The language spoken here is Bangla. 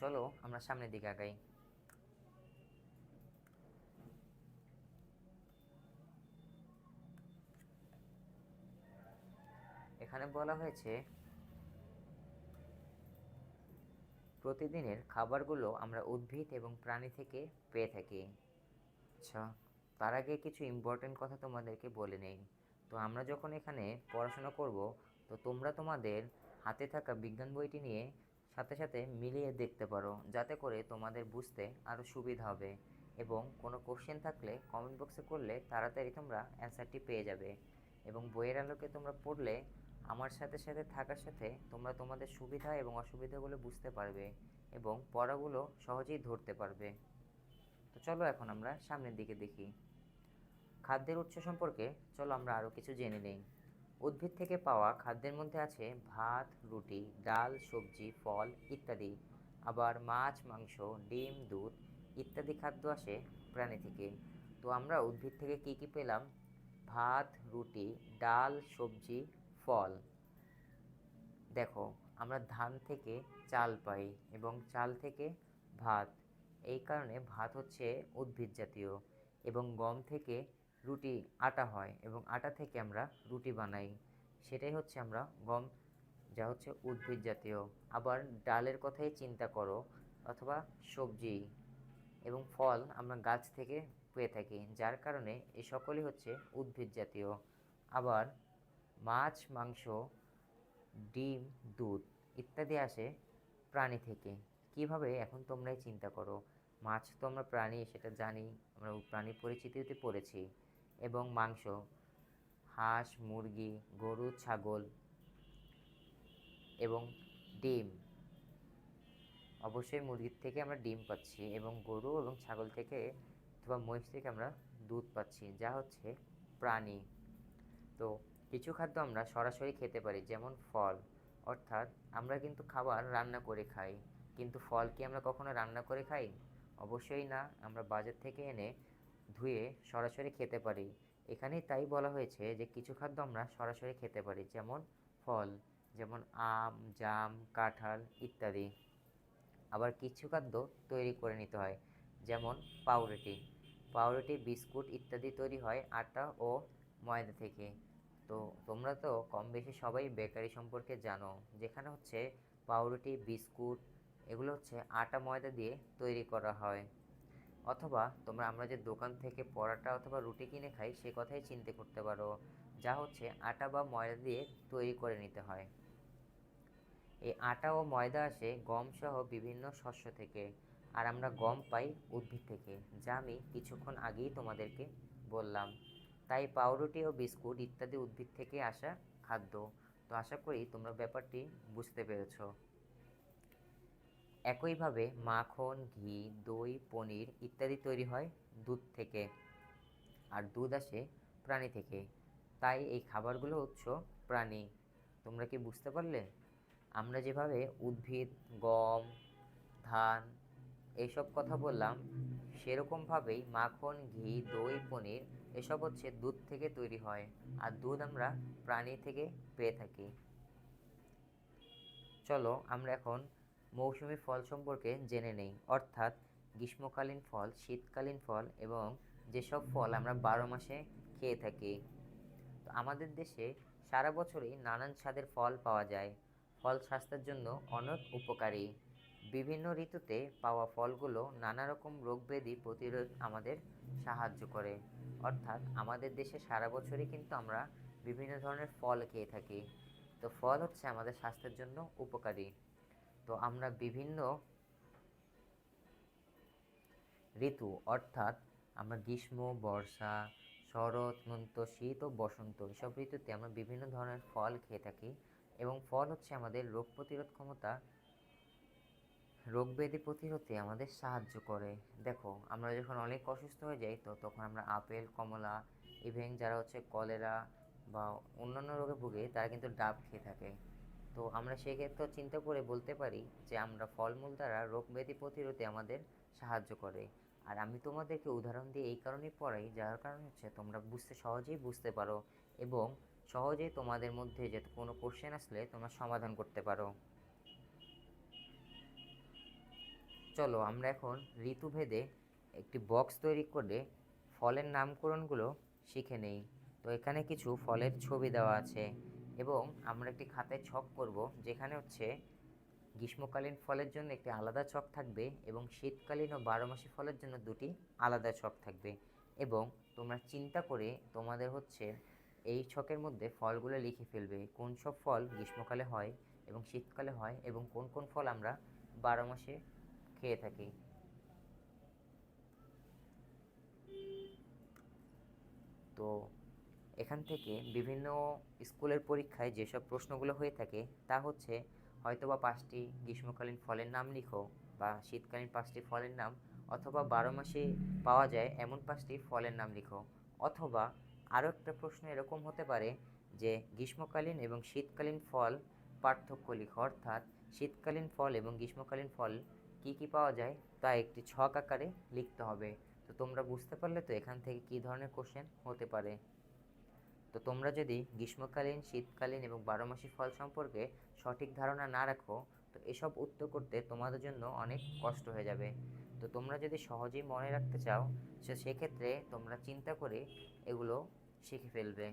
চলো আমরা সামনের দিকে আগাই। এখানে বলা হয়েছে, প্রতিদিনের খাবারগুলো আমরা উদ্ভিদ এবং প্রাণী থেকে পেয়ে থাকি। আচ্ছা তার আগে কিছু ইম্পর্টেন্ট কথা তোমাদেরকে বলে নেই। তো আমরা যখন এখানে পড়াশোনা করব, তো তোমরা তোমাদের হাতে থাকা বিজ্ঞান বইটি নিয়ে সাথে সাথে মিলিয়ে দেখতে পারো, যাতে করে তোমাদের বুঝতে আরও সুবিধা হবে। এবং কোনো কোশ্চেন থাকলে কমেন্ট বক্সে করলে তাড়াতাড়ি তোমরা অ্যান্সারটি পেয়ে যাবে। এবং বইয়ের আলোকে তোমরা পড়লে আমার সাথে সাথে থাকার সাথে তোমরা তোমাদের সুবিধা এবং অসুবিধাগুলো বুঝতে পারবে এবং পড়াগুলো সহজেই ধরতে পারবে। তো চলো এখন আমরা সামনের দিকে দেখি। খাদ্যের উৎস সম্পর্কে চলো আমরা আরও কিছু জেনে নেই। উদ্ভিদ থেকে পাওয়া খাদ্যের মধ্যে আছে ভাত, রুটি, ডাল, সবজি, ফল ইত্যাদি। আবার মাছ, মাংস, ডিম, দুধ ইত্যাদি খাদ্য আসে প্রাণী থেকে। তো আমরা উদ্ভিদ থেকে কি কি পেলাম? ভাত, রুটি, ডাল, সবজি, ফল। দেখো, আমরা ধান থেকে চাল পাই এবং চাল থেকে ভাত। এই কারণে ভাত হচ্ছে উদ্ভিদ জাতীয় এবং গম থেকে রুটি, আটা হয় এবং আটা থেকে আমরা রুটি বানাই। সেটাই হচ্ছে আমরা গম, যা হচ্ছে উদ্ভিদ জাতীয়। আবার ডালের কথাই চিন্তা করো, অথবা সবজি এবং ফল আমরা গাছ থেকে পেয়ে থাকি, যার কারণে এ সকলই হচ্ছে উদ্ভিদ জাতীয়। আবার মাছ, মাংস, ডিম, দুধ ইত্যাদি আসে প্রাণী থেকে। কীভাবে? এখন তোমরাই চিন্তা করো। মাছ তো আমরা প্রাণী, সেটা জানি। আমরা প্রাণী পরিচিতিতে পড়েছি। এবং মাংস, হাঁস, মুরগি, গরু, ছাগল এবং ডিম। অবশ্যই মুরগির থেকে আমরা ডিম পাচ্ছি এবং গরু এবং ছাগল থেকে অথবা মহিষ থেকে আমরা দুধ পাচ্ছি, যা হচ্ছে প্রাণী। তো কিছু খাদ্য আমরা সরাসরি খেতে পারি, যেমন ফল। অর্থাৎ আমরা কিন্তু খাবার রান্না করে খাই, কিন্তু ফল কি আমরা কখনো রান্না করে খাই? অবশ্যই না। আমরা বাজার থেকে এনে ধুয়ে সরাসরি খেতে পারি। এখানেই তাই বলা হয়েছে যে, কিছু খাদ্য আমরা সরাসরি খেতে পারি, যেমন ফল, যেমন আম, জাম, কাঁঠাল ইত্যাদি। আবার কিছু খাদ্য তৈরি করে নিতে হয়, যেমন পাউরুটি। পাউরুটি, বিস্কুট ইত্যাদি তৈরি হয় আটা ও ময়দা থেকে। তো তোমরা তো কম বেশি সবাই বেকারি সম্পর্কে জানো, যেখানে হচ্ছে পাউরুটি, বিস্কুট, এগুলো হচ্ছে আটা ময়দা দিয়ে তৈরি করা হয়। অথবা তোমরা আমরা যে দোকান থেকে পরাটা অথবা রুটি কিনে খাই, সে কথাই চিন্তা করতে পারো, যা হচ্ছে আটা বা ময়দা দিয়ে তৈরি করে নিতে হয়। এই আটা ও ময়দা আসে গম সহ বিভিন্ন শস্য থেকে, আর আমরা গম পাই উদ্ভিদ থেকে, যা আমি কিছুক্ষণ আগেই তোমাদেরকে বললাম। তাই পাউরুটি ও বিস্কুট ইত্যাদি উদ্ভিদ থেকে আসা খাদ্য। তো আশা করি তোমরা ব্যাপারটি বুঝতে পেরেছ। একইভাবে মাখন, ঘি, দই, পনির ইত্যাদি তৈরি হয় দুধ থেকে। আর দুধ আসে প্রাণী থেকে। তাই এই খাবারগুলো উৎস প্রাণী। তোমরা কি বুঝতে পারলে? আমরা যেভাবে উদ্ভিদ, গম, ধান এইসব কথা বললাম, সেরকমভাবেই মাখন, ঘি, দই, পনির এসব হচ্ছে দুধ থেকে তৈরি হয়। আর দুধ আমরা প্রাণী থেকে পেয়ে থাকি। চলো আমরা এখন মৌসুমি ফল সম্পর্কে জেনে নেই। অর্থাৎ গ্রীষ্মকালীন ফল, শীতকালীন ফল এবং যেসব ফল আমরা বারো মাসে খেয়ে থাকি। তো আমাদের দেশে সারা বছরই নানান স্বাদের ফল পাওয়া যায়। ফল স্বাস্থ্যের জন্য অনেক উপকারী। বিভিন্ন ঋতুতে পাওয়া ফলগুলো নানা রকম রোগ ব্যাধি প্রতিরোধ আমাদের সাহায্য করে। অর্থাৎ আমাদের দেশে সারা বছরই কিন্তু আমরা বিভিন্ন ধরনের ফল খেয়ে থাকি। তো ফল হচ্ছে আমাদের স্বাস্থ্যের জন্য উপকারী। তো আমরা বিভিন্ন ঋতু, অর্থাৎ আমরা গ্রীষ্ম, বর্ষা, শরৎ হেমন্ত শীত ও বসন্ত, এসব ঋতুতে আমরা বিভিন্ন ধরনের ফল খেয়ে থাকি এবং ফল হচ্ছে আমাদের রোগ প্রতিরোধ ক্ষমতা রোগ ব্যাধি প্রতিরোধে আমাদের সাহায্য করে। দেখো, আমরা যখন অনেক অসুস্থ হয়ে যাই তো তখন আমরা আপেল, কমলা ইভেন যারা হচ্ছে কলেরা বা অন্যান্য রোগে ভুগে, তারা কিন্তু ডাব খেয়ে থাকে। তো আমরা সেক্ষেত্রে চিন্তা করে বলতে পারি যে আমরা ফলমূল দ্বারা রোগ ব্যাধি প্রতিরোধে আমাদের সাহায্য করে। আর আমি তোমাদেরকে উদাহরণ দিয়ে এই কারণেই পড়াই, যার কারণ হচ্ছে তোমরা বুঝতে সহজেই বুঝতে পারো এবং সহজেই তোমাদের মধ্যে যে কোনো কোশ্চেন আসলে তোমরা সমাধান করতে পারো। চলো আমরা এখন ঋতুভেদে একটি বক্স তৈরি করে ফলের নামকরণগুলো শিখে নেই। তো এখানে কিছু ফলের ছবি দেওয়া আছে। এবং আমরা একটি খাতায় ছক করব, যেখানে হচ্ছে গ্রীষ্মকালীন ফলের জন্য একটি আলাদা ছক থাকবে এবং শীতকালীন ও বারোমাসি ফলের জন্য দুটি আলাদা ছক থাকবে। এবং তোমরা চিন্তা করে তোমাদের হচ্ছে এই ছকের মধ্যে ফলগুলো লিখে ফেলবে, কোন সব ফল গ্রীষ্মকালে হয় এবং শীতকালে হয় এবং কোন কোন ফল আমরা বারো মাসে খেয়ে থাকি। তো এখান থেকে বিভিন্ন স্কুলের পরীক্ষায় যেসব প্রশ্নগুলো হয়ে থাকে, তা হচ্ছে হয়তোবা পাঁচটি গ্রীষ্মকালীন ফলের নাম লিখো বা শীতকালীন পাঁচটি ফলের নাম, অথবা বারো মাসে পাওয়া যায় এমন পাঁচটি ফলের নাম লিখো। অথবা আরও একটা প্রশ্ন এরকম হতে পারে যে গ্রীষ্মকালীন এবং শীতকালীন ফল পার্থক্য লিখো, অর্থাৎ শীতকালীন ফল এবং গ্রীষ্মকালীন ফল কি কি পাওয়া যায় তা একটি ছক আকারে লিখতে হবে। তো তোমরা বুঝতে পারলে তো এখান থেকে কী ধরনের কোশ্চেন হতে পারে। তো তোমরা যদি গ্রীষ্মকালীন, শীতকালীন এবং বারোমাসি ফল সম্পর্কে সঠিক ধারণা না রাখো, তো এসব উত্তর করতে তোমাদের জন্য অনেক কষ্ট হয়ে যাবে। তো তোমরা যদি সহজেই মনে রাখতে চাও সেক্ষেত্রে তোমরা চিন্তা করে এগুলো শিখে ফেলবে।